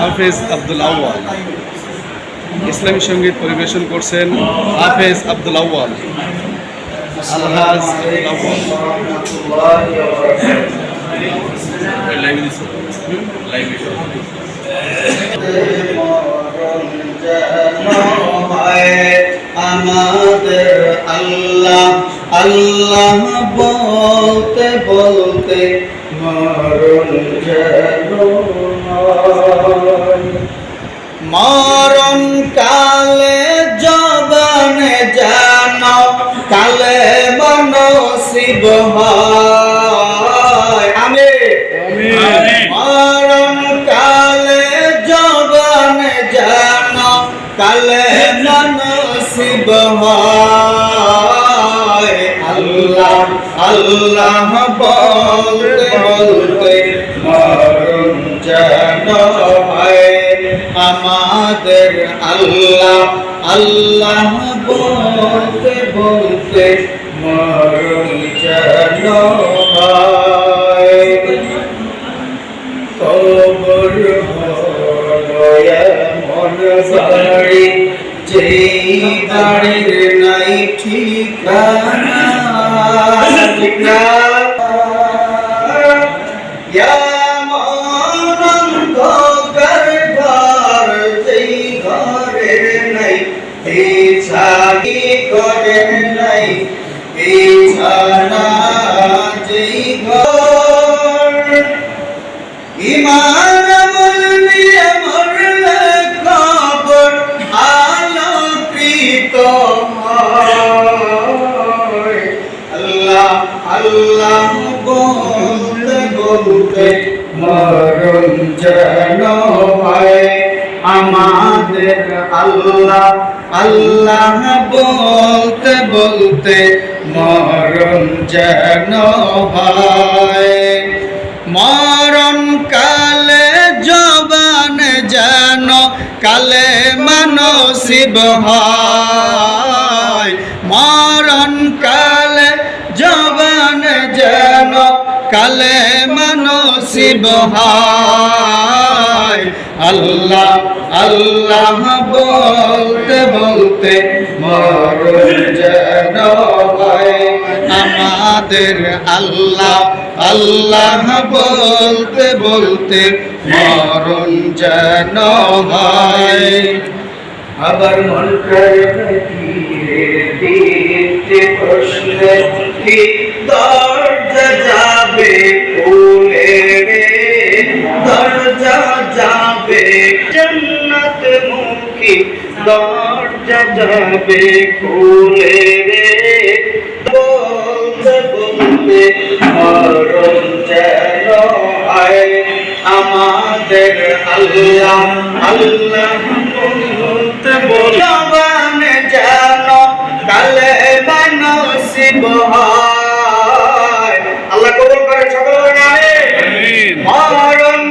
হাফেজ আব্দুল আউয়াল। ইসলামী সংগীত পরিবেশন করছেন হাফেজ আব্দুল আউয়াল। আলহাজ আব্দুল আমাদের আল্লাহ আল্লাহ বলতে বলতে মরণ। মরণ কালে জবানে জানো কালে মনসিব আমি মরণ কালে জবানে জানো কালে মনসিব আল্লাহ আল্লাহ বলতে বলতে মরণ হয় আমাদের আল্লাহ আল্লাহ বলতে বলতে মরণ ঠিকানা ঠিকানা। পিছাগি করে নাই পিছানা যেই ঘর। ইমান আল্লাহ বলতে বলতে মরণ যেন হয়। আমাদের আল্লাহ আল্লাহ বলতে বলতে মরণ যেন হয়। মরণ কালে জবান যেন কালে মানসিব হয়। মরণ কালে জবান যেন কালে মানসিব হয়। আল্লাহ আল্লাহ বলতে বলতে মরণ হয়। আমাদের আল্লাহ আল্লাহ বলতে বলতে মরণ যেন হয়। আবার মন প্রশ্নে জান্নাত মুখী দরজা যাবে খুলে রে। বলতে বলতে মরণ যেন হয় আমাদের আল্লাহ আল্লাহ বলতে বলবান যেন কালে মানসিব আল্লাহ কবুল করে সকল মরণ